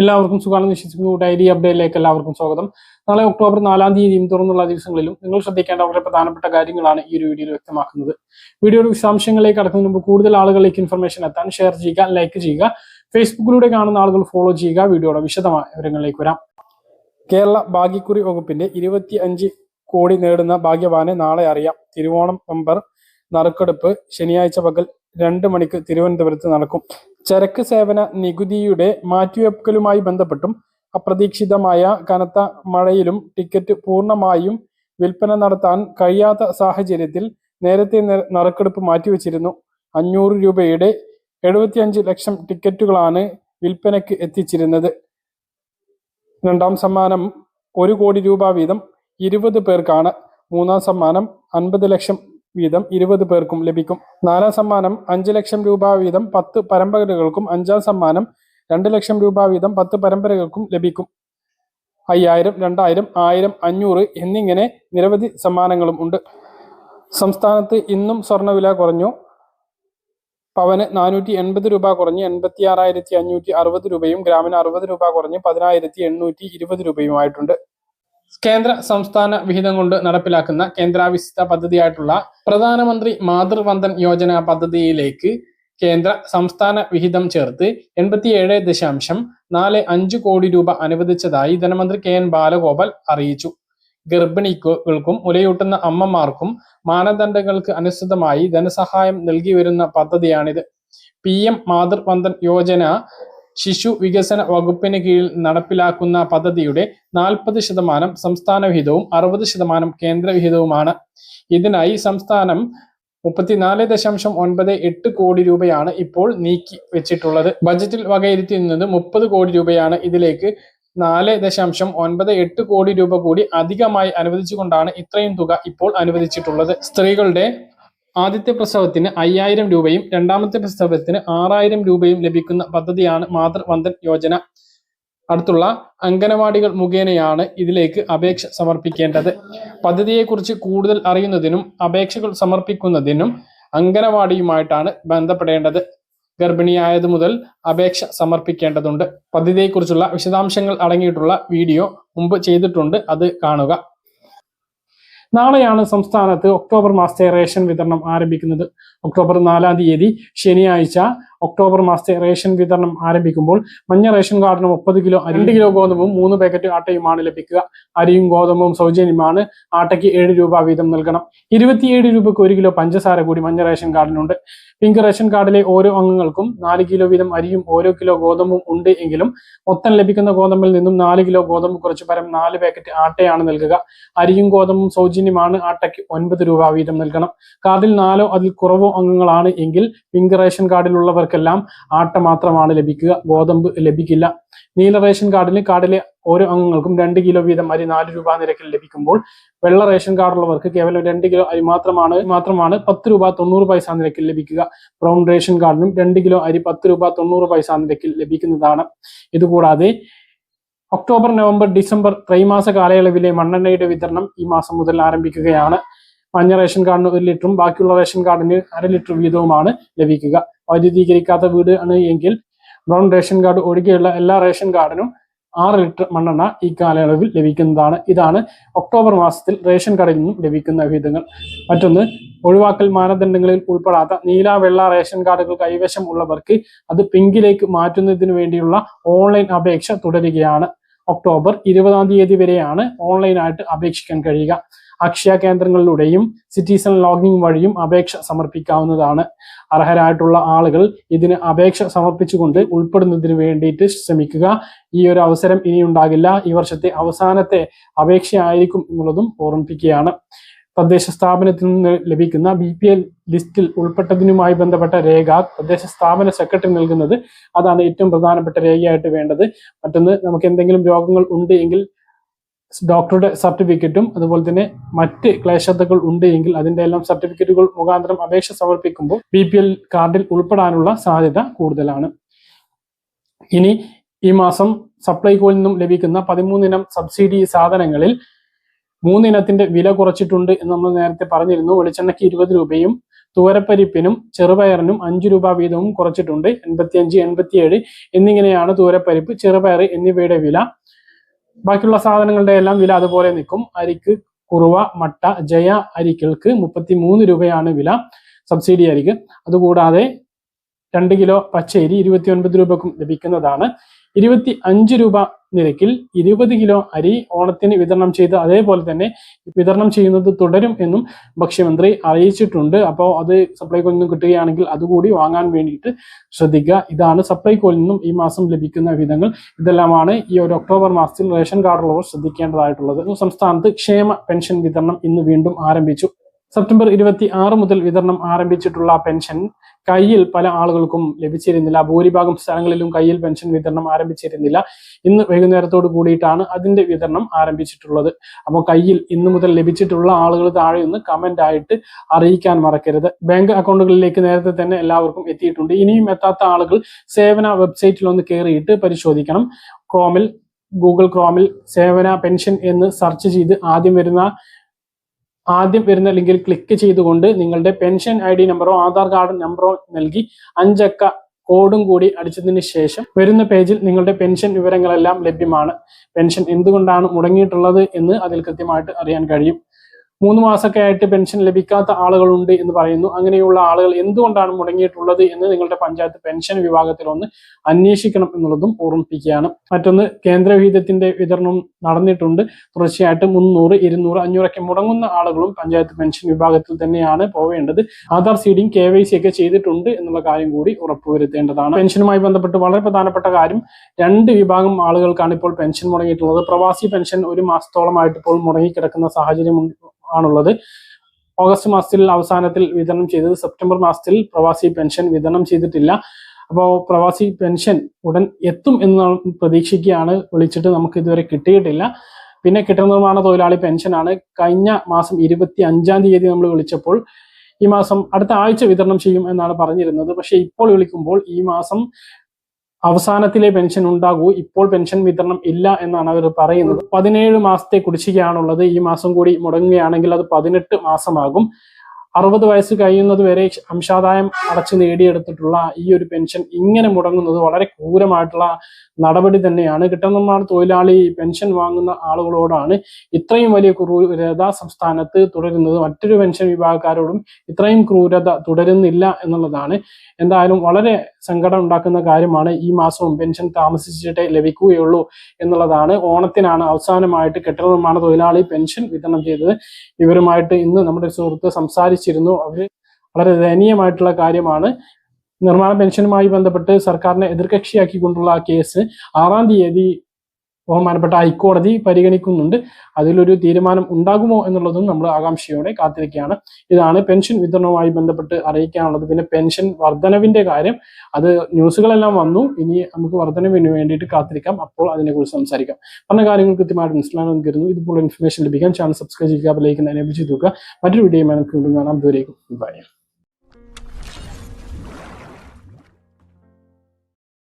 എല്ലാവർക്കും സുഖമാണെന്ന് വിശ്വസിക്കുന്നു. ഡയറി അപ്ഡേറ്റിലേക്ക് എല്ലാവർക്കും സ്വാഗതം. നാളെ ഒക്ടോബർ നാലാം തീയതിയും തുറന്നുള്ള ദിവസങ്ങളിലും നിങ്ങൾ ശ്രദ്ധിക്കേണ്ട വളരെ പ്രധാനപ്പെട്ട കാര്യങ്ങളാണ് ഈ ഒരു വീഡിയോയിൽ വ്യക്തമാക്കുന്നത്. വീഡിയോയുടെ വിശദാംശങ്ങളിലേക്ക് കടക്കുന്നതിന് മുമ്പ് കൂടുതൽ ആളുകളിലേക്ക് ഇൻഫർമേഷൻ എത്താൻ ഷെയർ ചെയ്യുക ലൈക്ക് ചെയ്യുക ഫേസ്ബുക്കിലൂടെ കാണുന്ന ആളുകൾ ഫോളോ ചെയ്യുക. വീഡിയോയുടെ വിശദമായ വിവരങ്ങളിലേക്ക് വരാം. കേരള ഭാഗ്യക്കുറി വകുപ്പിന്റെ ഇരുപത്തി അഞ്ച് കോടി നേടുന്ന ഭാഗ്യവാനെ നാളെ അറിയാം. തിരുവോണം നമ്പർ നറുക്കെടുപ്പ് ശനിയാഴ്ച പകൽ രണ്ട് മണിക്ക് തിരുവനന്തപുരത്ത് നടക്കും. ചരക്ക് സേവന നികുതിയുടെ മാറ്റിവെക്കലുമായി ബന്ധപ്പെട്ടും അപ്രതീക്ഷിതമായ കനത്ത മഴയിലും ടിക്കറ്റ് പൂർണമായും വിൽപ്പന നടത്താൻ കഴിയാത്ത സാഹചര്യത്തിൽ നേരത്തെ നറുക്കെടുപ്പ് മാറ്റിവെച്ചിരുന്നു. അഞ്ഞൂറ് രൂപയുടെ എഴുപത്തിയഞ്ച് ലക്ഷം ടിക്കറ്റുകളാണ് വിൽപ്പനയ്ക്ക് എത്തിച്ചിരുന്നത്. രണ്ടാം സമ്മാനം ഒരു കോടി രൂപ വീതം ഇരുപത് പേർക്കാണ്. മൂന്നാം സമ്മാനം അൻപത് ലക്ഷം വീതം ഇരുപത് പേർക്കും ലഭിക്കും. നാലാം സമ്മാനം അഞ്ച് ലക്ഷം രൂപ വീതം പത്ത് പരമ്പരകൾക്കും അഞ്ചാം സമ്മാനം രണ്ട് ലക്ഷം രൂപ വീതം പത്ത് പരമ്പരകൾക്കും ലഭിക്കും. അയ്യായിരം രണ്ടായിരം ആയിരം അഞ്ഞൂറ് എന്നിങ്ങനെ നിരവധി സമ്മാനങ്ങളും ഉണ്ട്. സംസ്ഥാനത്ത് ഇന്നും സ്വർണവില കുറഞ്ഞു. പവന് നാനൂറ്റി എൺപത് രൂപ കുറഞ്ഞ് എൺപത്തി ആറായിരത്തി അഞ്ഞൂറ്റി അറുപത് രൂപയും ഗ്രാമിന് അറുപത് രൂപ കുറഞ്ഞ് പതിനായിരത്തി എണ്ണൂറ്റി ഇരുപത് രൂപയുമായിട്ടുണ്ട്. കേന്ദ്ര സംസ്ഥാന വിഹിതം കൊണ്ട് നടപ്പിലാക്കുന്ന കേന്ദ്രാവിസ്ഥ പദ്ധതിയായിട്ടുള്ള പ്രധാനമന്ത്രി മാതൃവന്ദൻ യോജന പദ്ധതിയിലേക്ക് കേന്ദ്ര സംസ്ഥാന വിഹിതം ചേർത്ത് എൺപത്തിയേഴ് ദശാംശം നാല് അഞ്ച് കോടി രൂപ അനുവദിച്ചതായി ധനമന്ത്രി കെ എൻ ബാലഗോപാൽ അറിയിച്ചു. ഗർഭിണികൾക്കും മുലയൂട്ടുന്ന അമ്മമാർക്കും മാനദണ്ഡങ്ങൾക്ക് അനുസൃതമായി ധനസഹായം നൽകി വരുന്ന പദ്ധതിയാണിത്. പി എം മാതൃവന്ദൻ യോജന ശിശു വികസന വകുപ്പിന് കീഴിൽ നടപ്പിലാക്കുന്ന പദ്ധതിയുടെ നാൽപ്പത് ശതമാനം സംസ്ഥാന വിഹിതവും അറുപത് ശതമാനം കേന്ദ്ര വിഹിതവുമാണ്. ഇതിനായി സംസ്ഥാനം മുപ്പത്തിനാല് ദശാംശം ഒൻപത് എട്ട് കോടി രൂപയാണ് ഇപ്പോൾ നീക്കി വെച്ചിട്ടുള്ളത്. ബജറ്റിൽ വകയിരുത്തി നിന്നത് മുപ്പത് കോടി രൂപയാണ്. ഇതിലേക്ക് നാല് ദശാംശം ഒൻപത് എട്ട് കോടി രൂപ കൂടി അധികമായി അനുവദിച്ചുകൊണ്ടാണ് ഇത്രയും തുക ഇപ്പോൾ അനുവദിച്ചിട്ടുള്ളത്. സ്ത്രീകളുടെ ആദ്യത്തെ പ്രസവത്തിന് അയ്യായിരം രൂപയും രണ്ടാമത്തെ പ്രസവത്തിന് ആറായിരം രൂപയും ലഭിക്കുന്ന പദ്ധതിയാണ് മാതൃവന്ദൻ യോജന. അടുത്തുള്ള അംഗനവാടികൾ മുഖേനയാണ് ഇതിലേക്ക് അപേക്ഷ സമർപ്പിക്കേണ്ടത്. പദ്ധതിയെക്കുറിച്ച് കൂടുതൽ അറിയുന്നതിനും അപേക്ഷകൾ സമർപ്പിക്കുന്നതിനും അംഗനവാടിയുമായിട്ടാണ് ബന്ധപ്പെടേണ്ടത്. ഗർഭിണിയായത് മുതൽ അപേക്ഷ സമർപ്പിക്കേണ്ടതുണ്ട്. പദ്ധതിയെക്കുറിച്ചുള്ള വിശദാംശങ്ങൾ അടങ്ങിയിട്ടുള്ള വീഡിയോ മുമ്പ് ചെയ്തിട്ടുണ്ട്. അത് കാണുക. നാളെയാണ് സംസ്ഥാനത്ത് ഒക്ടോബർ മാസത്തെ റേഷൻ വിതരണം ആരംഭിക്കുന്നത്. ഒക്ടോബർ നാലാം തീയതി ശനിയാഴ്ച ഒക്ടോബർ മാസത്തെ റേഷൻ വിതരണം ആരംഭിക്കുമ്പോൾ മഞ്ഞ റേഷൻ കാർഡിന് മുപ്പത് കിലോ രണ്ട് കിലോ ഗോതമ്പും മൂന്ന് പാക്കറ്റ് ആട്ടയുമാണ് ലഭിക്കുക. അരിയും ഗോതമ്പും സൗജന്യമാണ്. ആട്ടയ്ക്ക് ഏഴ് രൂപ വീതം നൽകണം. ഇരുപത്തിയേഴ് രൂപയ്ക്ക് ഒരു കിലോ പഞ്ചസാര കൂടി മഞ്ഞ റേഷൻ കാർഡിനുണ്ട്. പിങ്ക് റേഷൻ കാർഡിലെ ഓരോ അംഗങ്ങൾക്കും നാല് കിലോ വീതം അരിയും ഓരോ കിലോ ഗോതമ്പും ഉണ്ട് എങ്കിലും മൊത്തം ലഭിക്കുന്ന ഗോതമ്പിൽ നിന്നും നാല് കിലോ ഗോതമ്പ് കുറച്ച് പരം നാല് പാക്കറ്റ് ആട്ടയാണ് നൽകുക. അരിയും ഗോതമ്പും സൗജന്യമാണ്. ആട്ടയ്ക്ക് ഒൻപത് രൂപ വീതം നൽകണം. കാർഡിൽ നാലോ അതിൽ കുറവോ അംഗങ്ങളാണ് എങ്കിൽ പിങ്ക് റേഷൻ കാർഡിലുള്ളവർക്കെല്ലാം ആട്ട മാത്രമാണ് ലഭിക്കുക. ഗോതമ്പ് ലഭിക്കില്ല. നീല റേഷൻ കാർഡിന് കാർഡിലെ ഓരോ അംഗങ്ങൾക്കും രണ്ട് കിലോ വീതം അരി നാല് രൂപ നിരക്കിൽ ലഭിക്കുമ്പോൾ വെള്ള റേഷൻ കാർഡുള്ളവർക്ക് കേവലം രണ്ട് കിലോ അരി മാത്രമാണ് മാത്രമാണ് പത്ത് രൂപ തൊണ്ണൂറ് പൈസ നിരക്കിൽ ലഭിക്കുക. ബ്രൗൺ റേഷൻ കാർഡിനും രണ്ട് കിലോ അരി പത്ത് രൂപ തൊണ്ണൂറ് പൈസ നിരക്കിൽ ലഭിക്കുന്നതാണ്. ഇതുകൂടാതെ ഒക്ടോബർ നവംബർ ഡിസംബർ ത്രൈമാസ കാലയളവിലെ മണ്ണെണ്ണയുടെ വിതരണം ഈ മാസം മുതൽ ആരംഭിക്കുകയാണ്. മഞ്ഞ റേഷൻ കാർഡിന് ഒരു ലിറ്ററും ബാക്കിയുള്ള റേഷൻ കാർഡിന് അര ലിറ്റർ വീതവുമാണ് ലഭിക്കുക. വൈദ്യുതീകരിക്കാത്ത വീട് എങ്കിൽ ബ്രൗൺ റേഷൻ കാർഡ് ഒഴികെയുള്ള എല്ലാ റേഷൻ കാർഡിനും ആറ് ലിറ്റർ മണ്ണെണ്ണ ഈ കാലയളവിൽ ലഭിക്കുന്നതാണ്. ഇതാണ് ഒക്ടോബർ മാസത്തിൽ റേഷൻ കടയിൽ നിന്നും ലഭിക്കുന്ന വിഹിതങ്ങൾ. മറ്റൊന്ന് ഒഴിവാക്കൽ മാനദണ്ഡങ്ങളിൽ ഉൾപ്പെടാത്ത നീല വെള്ള റേഷൻ കാർഡുകൾ കൈവശം ഉള്ളവർക്ക് അത് പിങ്കിലേക്ക് മാറ്റുന്നതിന് വേണ്ടിയുള്ള ഓൺലൈൻ അപേക്ഷ തുടരുകയാണ്. ഒക്ടോബർ ഇരുപതാം തീയതി വരെയാണ് ഓൺലൈനായിട്ട് അപേക്ഷിക്കാൻ കഴിയുക. അക്ഷയ കേന്ദ്രങ്ങളിലൂടെയും സിറ്റിസൺ ലോഗിൻ വഴിയും അപേക്ഷ സമർപ്പിക്കാവുന്നതാണ്. അർഹരായിട്ടുള്ള ആളുകൾ ഇതിന് അപേക്ഷ സമർപ്പിച്ചുകൊണ്ട് ഉൾപ്പെടുന്നതിന് വേണ്ടിയിട്ട് ശ്രമിക്കുക. ഈ ഒരു അവസരം ഇനി ഉണ്ടാകില്ല ഈ വർഷത്തെ അവസാനത്തെ അപേക്ഷയായിരിക്കും എന്നുള്ളതും ഓർമ്മിപ്പിക്കുകയാണ്. തദ്ദേശ സ്ഥാപനത്തിൽ നിന്ന് ലഭിക്കുന്ന ബി പി എൽ ലിസ്റ്റിൽ ഉൾപ്പെട്ടതിനുമായി ബന്ധപ്പെട്ട രേഖ തദ്ദേശ സ്ഥാപന സെക്രട്ടറി നൽകുന്നത്. അതാണ് ഏറ്റവും പ്രധാനപ്പെട്ട രേഖയായിട്ട് വേണ്ടത്. മറ്റൊന്ന് നമുക്ക് എന്തെങ്കിലും രോഗങ്ങൾ ഉണ്ട് എങ്കിൽ ഡോക്ടറുടെ സർട്ടിഫിക്കറ്റും അതുപോലെ തന്നെ മറ്റ് ക്ലേശതകൾ ഉണ്ട് എങ്കിൽ അതിന്റെ എല്ലാം സർട്ടിഫിക്കറ്റുകൾ മുഖാന്തരം അപേക്ഷ സമർപ്പിക്കുമ്പോൾ ബി പി എൽ കാർഡിൽ ഉൾപ്പെടാനുള്ള സാധ്യത കൂടുതലാണ്. ഇനി ഈ മാസം സപ്ലൈകോയിൽ നിന്നും ലഭിക്കുന്ന പതിമൂന്നിനം സബ്സിഡി സാധനങ്ങളിൽ മൂന്നിനത്തിന്റെ വില കുറച്ചിട്ടുണ്ട് എന്ന് നമ്മൾ നേരത്തെ പറഞ്ഞിരുന്നു. വെളിച്ചെണ്ണയ്ക്ക് ഇരുപത് രൂപയും തൂരപ്പരിപ്പിനും ചെറുപയറിനും അഞ്ചു രൂപ വീതവും കുറച്ചിട്ടുണ്ട്. എൺപത്തിയഞ്ച് എൺപത്തിയേഴ് എന്നിങ്ങനെയാണ് തൂരപ്പരിപ്പ് ചെറുപയർ എന്നിവയുടെ വില. ബാക്കിയുള്ള സാധനങ്ങളുടെ എല്ലാം വില അതുപോലെ നിൽക്കും. അരിക്ക് കുറുവ മട്ട ജയ അരികൾക്ക് മുപ്പത്തി മൂന്ന് രൂപയാണ് വില. സബ്സിഡി അരിക്ക് അതുകൂടാതെ രണ്ട് കിലോ പച്ചരി ഇരുപത്തി ഒൻപത് രൂപക്കും ലഭിക്കുന്നതാണ്. ഇരുപത്തി അഞ്ച് രൂപ നിരക്കിൽ ഇരുപത് കിലോ അരി ഓണത്തിന് വിതരണം ചെയ്ത് അതേപോലെ തന്നെ വിതരണം ചെയ്യുന്നത് തുടരും എന്നും ഭക്ഷ്യമന്ത്രി അറിയിച്ചിട്ടുണ്ട്. അപ്പോൾ അത് സപ്ലൈകോയിൽ നിന്നും കിട്ടുകയാണെങ്കിൽ അതുകൂടി വാങ്ങാൻ വേണ്ടിയിട്ട് ശ്രദ്ധിക്കുക. ഇതാണ് സപ്ലൈകോയിൽ നിന്നും ഈ മാസം ലഭിക്കുന്ന വിധങ്ങൾ ഇതെല്ലാമാണ് ഈ ഒരു ഒക്ടോബർ മാസത്തിൽ റേഷൻ കാർഡുള്ളവർ ശ്രദ്ധിക്കേണ്ടതായിട്ടുള്ളത്. സംസ്ഥാനത്ത് ക്ഷേമ പെൻഷൻ വിതരണം ഇന്ന് വീണ്ടും ആരംഭിച്ചു. സെപ്റ്റംബർ ഇരുപത്തി ആറ് മുതൽ വിതരണം ആരംഭിച്ചിട്ടുള്ള പെൻഷൻ കയ്യിൽ പല ആളുകൾക്കും ലഭിച്ചിരുന്നില്ല. ഭൂരിഭാഗം സ്ഥലങ്ങളിലും കയ്യിൽ പെൻഷൻ വിതരണം ആരംഭിച്ചിരുന്നില്ല. ഇന്ന് വൈകുന്നേരത്തോട് കൂടിയിട്ടാണ് അതിന്റെ വിതരണം ആരംഭിച്ചിട്ടുള്ളത്. അപ്പോൾ കയ്യിൽ ഇന്നു മുതൽ ലഭിച്ചിട്ടുള്ള ആളുകൾ താഴെ ഒന്ന് കമന്റ് ആയിട്ട് അറിയിക്കാൻ മറക്കരുത്. ബാങ്ക് അക്കൗണ്ടുകളിലേക്ക് നേരത്തെ തന്നെ എല്ലാവർക്കും എത്തിയിട്ടുണ്ട്. ഇനിയും എത്താത്ത ആളുകൾ സേവന വെബ്സൈറ്റിൽ ഒന്ന് കയറിയിട്ട് പരിശോധിക്കണം. ക്രോമിൽ ഗൂഗിൾ ക്രോമിൽ സേവന പെൻഷൻ എന്ന് സെർച്ച് ചെയ്ത് ആദ്യം വരുന്ന ആദ്യം വരുന്ന ലിങ്കിൽ ക്ലിക്ക് ചെയ്തുകൊണ്ട് നിങ്ങളുടെ പെൻഷൻ ഐ ഡി നമ്പറോ ആധാർ കാർഡ് നമ്പറോ നൽകി അഞ്ചക്ക കോഡും കൂടി അടിച്ചതിന് ശേഷം വരുന്ന പേജിൽ നിങ്ങളുടെ പെൻഷൻ വിവരങ്ങളെല്ലാം ലഭ്യമാണ്. പെൻഷൻ എന്തുകൊണ്ടാണ് മുടങ്ങിയിട്ടുള്ളത് എന്ന് അതിൽ കൃത്യമായിട്ട് അറിയാൻ കഴിയും. മൂന്ന് മാസമൊക്കെ ആയിട്ട് പെൻഷൻ ലഭിക്കാത്ത ആളുകളുണ്ട് എന്ന് പറയുന്നു. അങ്ങനെയുള്ള ആളുകൾ എന്തുകൊണ്ടാണ് മുടങ്ങിയിട്ടുള്ളത് എന്ന് നിങ്ങളുടെ പഞ്ചായത്ത് പെൻഷൻ വിഭാഗത്തിൽ ഒന്ന് അന്വേഷിക്കണം എന്നുള്ളതും ഓർമ്മിപ്പിക്കുകയാണ്. മറ്റൊന്ന് കേന്ദ്രവിഹിതത്തിന്റെ വിതരണം നടന്നിട്ടുണ്ട്. തുടർച്ചയായിട്ട് മുന്നൂറ് ഇരുന്നൂറ് അഞ്ഞൂറൊക്കെ മുടങ്ങുന്ന ആളുകളും പഞ്ചായത്ത് പെൻഷൻ വിഭാഗത്തിൽ തന്നെയാണ് പോവേണ്ടത്. Aadhaar seeding K Y C ഒക്കെ ചെയ്തിട്ടുണ്ട് എന്നുള്ള കാര്യം കൂടി ഉറപ്പുവരുത്തേണ്ടതാണ്. പെൻഷനുമായി ബന്ധപ്പെട്ട് വളരെ പ്രധാനപ്പെട്ട കാര്യം രണ്ട് വിഭാഗം ആളുകൾക്കാണ് ഇപ്പോൾ പെൻഷൻ മുടങ്ങിയിട്ടുള്ളത്. പ്രവാസി പെൻഷൻ ഒരു മാസത്തോളമായിട്ട് ഇപ്പോൾ മുടങ്ങിക്കിടക്കുന്ന സാഹചര്യം ആണുള്ളത്. ഓഗസ്റ്റ് മാസത്തിൽ അവസാനത്തിൽ വിതരണം ചെയ്തത്. സെപ്റ്റംബർ മാസത്തിൽ പ്രവാസി പെൻഷൻ വിതരണം ചെയ്തിട്ടില്ല. അപ്പോൾ പ്രവാസി പെൻഷൻ ഉടൻ എത്തും എന്ന് പ്രതീക്ഷിക്കുകയാണ്. വിളിച്ചിട്ട് നമുക്ക് ഇതുവരെ കിട്ടിയിട്ടില്ല. പിന്നെ കെട്ടിട നിർമ്മാണ തൊഴിലാളി പെൻഷനാണ്. കഴിഞ്ഞ മാസം ഇരുപത്തി അഞ്ചാം തീയതി നമ്മൾ വിളിച്ചപ്പോൾ ഈ മാസം അടുത്ത ആഴ്ച വിതരണം ചെയ്യും എന്നാണ് പറഞ്ഞിരുന്നത്. പക്ഷേ ഇപ്പോൾ വിളിക്കുമ്പോൾ ഈ മാസം അവസാനത്തിലെ പെൻഷൻ ഉണ്ടാകൂ ഇപ്പോൾ പെൻഷൻ വിതരണം ഇല്ല എന്നാണ് അവർ പറയുന്നത്. പതിനേഴ് മാസത്തെ കുടിശ്ശികയാണുള്ളത്. ഈ മാസം കൂടി മുടങ്ങുകയാണെങ്കിൽ അത് പതിനെട്ട് മാസമാകും. അറുപത് വയസ്സ് കഴിയുന്നത് വരെ അംശാദായം അടച്ച് നേടിയെടുത്തിട്ടുള്ള ഈ ഒരു പെൻഷൻ ഇങ്ങനെ മുടങ്ങുന്നത് വളരെ ക്രൂരമായിട്ടുള്ള നടപടി തന്നെയാണ്. കിട്ടുന്ന തൊഴിലാളി പെൻഷൻ വാങ്ങുന്ന ആളുകളോടാണ് ഇത്രയും വലിയ ക്രൂരത സംസ്ഥാനത്ത് തുടരുന്നത്. മറ്റൊരു പെൻഷൻ വിഭാഗക്കാരോടും ഇത്രയും ക്രൂരത തുടരുന്നില്ല എന്നുള്ളതാണ്. എന്തായാലും വളരെ സങ്കടം ഉണ്ടാക്കുന്ന കാര്യമാണ് ഈ മാസവും പെൻഷൻ താമസിച്ചിട്ടേ ലഭിക്കുകയുള്ളൂ എന്നുള്ളതാണ്. ഓണത്തിനാണ് അവസാനമായിട്ട് കെട്ടിട നിർമ്മാണ തൊഴിലാളി പെൻഷൻ വിതരണം ചെയ്തത്. ഇവരുമായിട്ട് ഇന്ന് നമ്മുടെ സുഹൃത്ത് സംസാരിച്ചിരുന്നു അവർ വളരെ ദയനീയമായിട്ടുള്ള കാര്യമാണ്. നിർമ്മാണ പെൻഷനുമായി ബന്ധപ്പെട്ട് സർക്കാരിനെ എതിർകക്ഷിയാക്കിക്കൊണ്ടുള്ള കേസ് ആറാം തീയതി ബഹുമാനപ്പെട്ട ഹൈക്കോടതി പരിഗണിക്കുന്നുണ്ട്. അതിലൊരു തീരുമാനം ഉണ്ടാകുമോ എന്നുള്ളതും നമ്മൾ ആകാംക്ഷയോടെ കാത്തിരിക്കുകയാണ്. ഇതാണ് പെൻഷൻ വിതരണവുമായി ബന്ധപ്പെട്ട് അറിയിക്കാനുള്ളത്. പിന്നെ പെൻഷൻ വർധനവിന്റെ കാര്യം. അത് ന്യൂസുകളെല്ലാം വന്നു. ഇനി നമുക്ക് വർധനവിന് വേണ്ടിയിട്ട് കാത്തിരിക്കാം. അപ്പോൾ അതിനെക്കുറിച്ച് സംസാരിക്കാം. പറഞ്ഞ കാര്യങ്ങൾ കൃത്യമായിട്ട് മനസ്സിലാണെന്ന് കരുതുന്നു ഇതുപോലെ ഇൻഫർമേഷൻ ലഭിക്കാൻ ചാനൽ സബ്സ്ക്രൈബ് ചെയ്യുക ലൈക്ക് എനേബിൾ ചെയ്ത് നോക്കുക മറ്റൊരു വീഡിയോ നമുക്ക് വീണ്ടും കാണാം. ദൂരേക്കും ബൈ